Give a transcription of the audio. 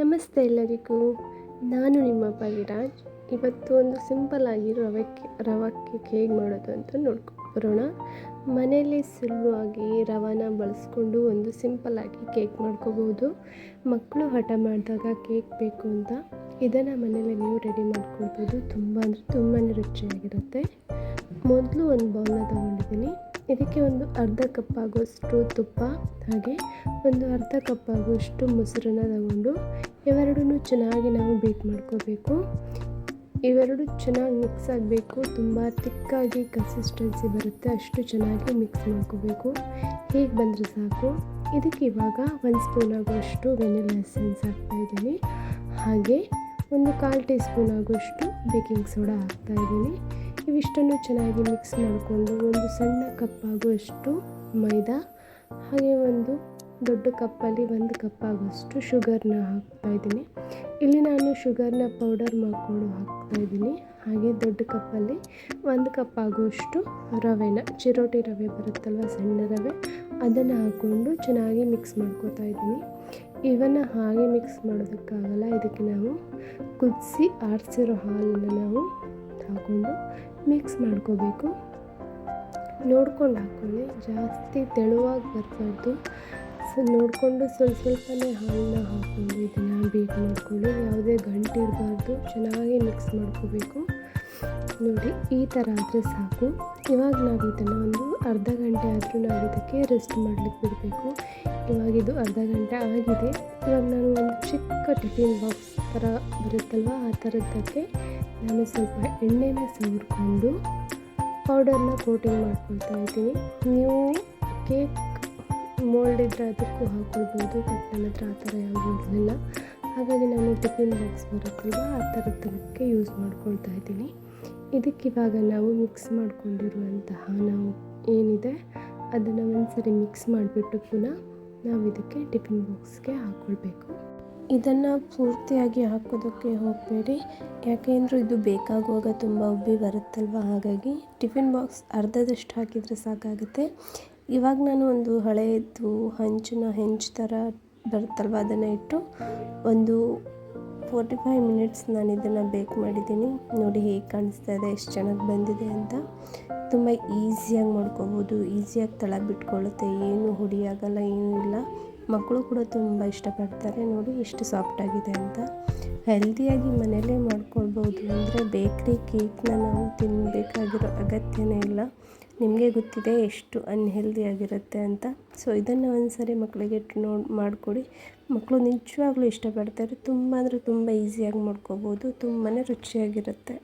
ನಮಸ್ತೆ ಎಲ್ಲರಿಗೂ. ನಾನು ನಿಮ್ಮ ಪವಿರಾಜ್. ಇವತ್ತು ಒಂದು ಸಿಂಪಲ್ಲಾಗಿ ರವೆ ರವಕ್ಕೆ ಕೇಕ್ ಹೇಗೆ ಮಾಡೋದು ಅಂತ ನೋಡ್ಕೊ, ಬರೋಣ. ಮನೆಯಲ್ಲಿ ಸುಲಭವಾಗಿ ರವಾನ ಬಳಸ್ಕೊಂಡು ಒಂದು ಸಿಂಪಲ್ಲಾಗಿ ಕೇಕ್ ಮಾಡ್ಕೋಬೋದು. ಮಕ್ಕಳು ಹಠ ಮಾಡಿದಾಗ ಕೇಕ್ ಬೇಕು ಅಂತ. ಇದನ್ನು ಮನೇಲಿ ನೀವು ರೆಡಿ ಮಾಡ್ಕೊಳ್ಬೋದು. ತುಂಬ ಅಂದರೆ ತುಂಬಾ ರುಚಿಯಾಗಿರುತ್ತೆ. ಮೊದಲು ಒಂದು ಬೌಲ್ನ ತೊಗೊಂಡಿದ್ದೀನಿ. ಇದಕ್ಕೆ ಒಂದು ಅರ್ಧ ಕಪ್ ಆಗೋಷ್ಟು ತುಪ್ಪ, ಹಾಗೆ ಒಂದು ಅರ್ಧ ಕಪ್ ಆಗುವಷ್ಟು ಮೊಸರನ್ನ ತಗೊಂಡು ಚೆನ್ನಾಗಿ ನಾವು ಬೀಟ್ ಮಾಡ್ಕೋಬೇಕು. ಇವೆರಡು ಚೆನ್ನಾಗಿ ಮಿಕ್ಸ್ ಆಗಬೇಕು. ತುಂಬ ತಿಕ್ಕಾಗಿ ಕನ್ಸಿಸ್ಟೆನ್ಸಿ ಬರುತ್ತೆ. ಅಷ್ಟು ಚೆನ್ನಾಗಿ ಮಿಕ್ಸ್ ಮಾಡ್ಕೋಬೇಕು. ಹೀಗೆ ಬಂದರೆ ಸಾಕು. ಇದಕ್ಕೆ ಇವಾಗ ಒಂದು ಸ್ಪೂನ್ ಆಗುವಷ್ಟು ವೆನಿಲಾ ಎಸೆನ್ಸ್ ಹಾಕ್ತಾಯಿದ್ದೀನಿ ಹಾಗೆ ಒಂದು ಕಾಲು ಟೀ ಸ್ಪೂನ್ ಆಗುವಷ್ಟು ಬೇಕಿಂಗ್ ಸೋಡಾ ಹಾಕ್ತಾಯಿದ್ದೀನಿ ಇವಿಷ್ಟನ್ನು ಚೆನ್ನಾಗಿ ಮಿಕ್ಸ್ ಮಾಡಿಕೊಂಡು ಒಂದು ಸಣ್ಣ ಕಪ್ ಆಗುವಷ್ಟು ಮೈದಾ, ಹಾಗೆ ಒಂದು ದೊಡ್ಡ ಕಪ್ಪಲ್ಲಿ ಒಂದು ಕಪ್ ಆಗುವಷ್ಟು ಶುಗರ್ನ ಹಾಕ್ತಾಯಿದ್ದೀನಿ ಇಲ್ಲಿ ನಾನು ಶುಗರ್ನ ಪೌಡರ್ ಮಾಡಿಕೊಂಡು ಹಾಕ್ತಾಯಿದ್ದೀನಿ ಹಾಗೆ ದೊಡ್ಡ ಕಪ್ಪಲ್ಲಿ ಒಂದು ಕಪ್ ಆಗುವಷ್ಟು ರವೆನ, ಚಿರೋಟಿ ರವೆ ಬರುತ್ತಲ್ವ, ಸಣ್ಣ ರವೆ, ಅದನ್ನು ಹಾಕ್ಕೊಂಡು ಚೆನ್ನಾಗಿ ಮಿಕ್ಸ್ ಮಾಡ್ಕೋತಾ ಇದ್ದೀನಿ. ಇವನ್ನು ಹಾಗೆ ಮಿಕ್ಸ್ ಮಾಡೋದಕ್ಕಾಗಲ್ಲ, ಇದಕ್ಕೆ ನಾವು ಕುದಿಸಿ ಆರಿಸಿರೋ ಹಾಲನ್ನು ನಾವು ಹಾಕ್ಕೊಂಡು ಮಿಕ್ಸ್ ಮಾಡ್ಕೋಬೇಕು. ನೋಡ್ಕೊಂಡು ಹಾಕ್ಕೊಳ್ಳಿ, ಜಾಸ್ತಿ ತೆಳುವಾಗಿ ಬರಬಾರ್ದು. ಸೊ ನೋಡಿಕೊಂಡು ಸ್ವಲ್ಪ ಸ್ವಲ್ಪನೇ ಹಾಲನ್ನ ಹಾಕ್ಕೊಂಡು ಇದನ್ನು ಬೀಟ್ ಮಾಡಿಕೊಂಡು ಯಾವುದೇ ಗಂಟು ಇರಬಾರ್ದು ಚೆನ್ನಾಗಿ ಮಿಕ್ಸ್ ಮಾಡ್ಕೋಬೇಕು. ನೋಡಿ, ಈ ಥರ ಆದರೆ ಸಾಕು. ಇವಾಗ ನಾವು ಇದನ್ನು ಒಂದು ಅರ್ಧ ಗಂಟೆ ಆದರೂ ನಾವು ಇದಕ್ಕೆ ರೆಸ್ಟ್ ಮಾಡಲಿಕ್ಕೆ ಬಿಡಬೇಕು. ಇವಾಗ ಇದು ಅರ್ಧ ಗಂಟೆ ಆಗಿದೆ. ಇವಾಗ ನಾನು ಒಂದು ಚಿಕ್ಕ ಟಿಫಿನ್ ಬಾಕ್ಸ್ ಥರ ಬರುತ್ತಲ್ವ, ಆ ಥರದ್ದಕ್ಕೆ ನಾನು ಸ್ವಲ್ಪ ಎಣ್ಣೆನ ಸವರ್ಕೊಂಡು ಪೌಡರ್ನ ಕೋಟಿಂಗ್ ಮಾಡ್ಕೊಳ್ತಾ ಇದ್ದೀನಿ. ನೀವು ಕೇಕ್ ಮೋಲ್ಡ್ ಇದ್ದರೆ ಅದಕ್ಕೂ ಹಾಕೊಳ್ಬೋದು ಬಟ್ ನನ್ನ ಹತ್ರ ಆ ಥರ ಯಾವುದೂ ಇರಲಿಲ್ಲ. ಹಾಗಾಗಿ ನಾನು ಟಿಫಿನ್ ಬಾಕ್ಸ್ ಬರುತ್ತಲ್ವ, ಆ ಥರದಕ್ಕೆ ಯೂಸ್ ಮಾಡ್ಕೊಳ್ತಾ ಇದ್ದೀನಿ. ಇದಕ್ಕೆ ಇವಾಗ ನಾವು ಮಿಕ್ಸ್ ಮಾಡ್ಕೊಂಡಿರುವಂತಹ ನಾವು ಏನಿದೆ, ಅದನ್ನು ಒಂದ್ಸರಿ ಮಿಕ್ಸ್ ಮಾಡಿಬಿಟ್ಟು ಪುನಃ ನಾವು ಇದಕ್ಕೆ ಟಿಫಿನ್ ಬಾಕ್ಸ್ಗೆ ಹಾಕ್ಕೊಳ್ಬೇಕು ಇದನ್ನು ಪೂರ್ತಿಯಾಗಿ ಹಾಕೋದಕ್ಕೆ ಹೋಗಬೇಡಿ. ಯಾಕೆಂದರೆ ಇದು ಬೇಕಾಗುವಾಗ ತುಂಬ ಉಬ್ಬಿ ಬರುತ್ತಲ್ವ? ಹಾಗಾಗಿ ಟಿಫಿನ್ ಬಾಕ್ಸ್ ಅರ್ಧದಷ್ಟು ಹಾಕಿದರೆ ಸಾಕಾಗುತ್ತೆ. ಇವಾಗ ನಾನು ಒಂದು ಹಳೆಯದು ಹಂಚಿನ ಹೆಂಚು ಥರ ಬರುತ್ತಲ್ವ? ಅದನ್ನು ಇಟ್ಟು ಒಂದು ಫೋರ್ಟಿ ಫೈವ್ ಮಿನಿಟ್ಸ್ ನಾನು ಇದನ್ನು ಬೇಕ್ ಮಾಡಿದ್ದೀನಿ. ನೋಡಿ ಹೇಗೆ ಕಾಣಿಸ್ತಾ ಇದೆ, ಎಷ್ಟು ಚೆನ್ನಾಗಿ ಬಂದಿದೆ ಅಂತ. ತುಂಬ ಈಸಿಯಾಗಿ ಮಾಡ್ಕೋಬೋದು. ಈಸಿಯಾಗಿ ತಳ ಬಿಟ್ಕೊಳ್ಳುತ್ತೆ ಏನು ಹುಡಿಯಾಗಲ್ಲ, ಏನೂ ಇಲ್ಲ. ಮಕ್ಕಳು ಕೂಡ ತುಂಬ ಇಷ್ಟಪಡ್ತಾರೆ. ನೋಡಿ ಎಷ್ಟು ಸಾಫ್ಟಾಗಿದೆ ಅಂತ. ಹೆಲ್ದಿಯಾಗಿ ಮನೆಯಲ್ಲೇ ಮಾಡ್ಕೊಳ್ಬೋದು. ಅಂದರೆ ಬೇಕ್ರಿ ಕೇಕ್ನ ನಾವು ತಿನ್ನಬೇಕಾಗಿರೋ ಅಗತ್ಯನೇ ಇಲ್ಲ. ನಿಮಗೆ ಗೊತ್ತಿದೆ ಎಷ್ಟು ಅನ್ಹೆಲ್ದಿ ಆಗಿರುತ್ತೆ ಅಂತ. ಸೊ ಇದನ್ನು ಒಂದು ಮಕ್ಕಳಿಗೆ ನೋಡಿ, ಮಾಡಿಕೊಡಿ. ಮಕ್ಕಳು ನಿಜವಾಗ್ಲೂ ಇಷ್ಟಪಡ್ತಾರೆ. ತುಂಬ ಅಂದರೆ ತುಂಬ ಈಸಿಯಾಗಿ ಮಾಡ್ಕೋಬೋದು. ತುಂಬಾ ರುಚಿಯಾಗಿರುತ್ತೆ.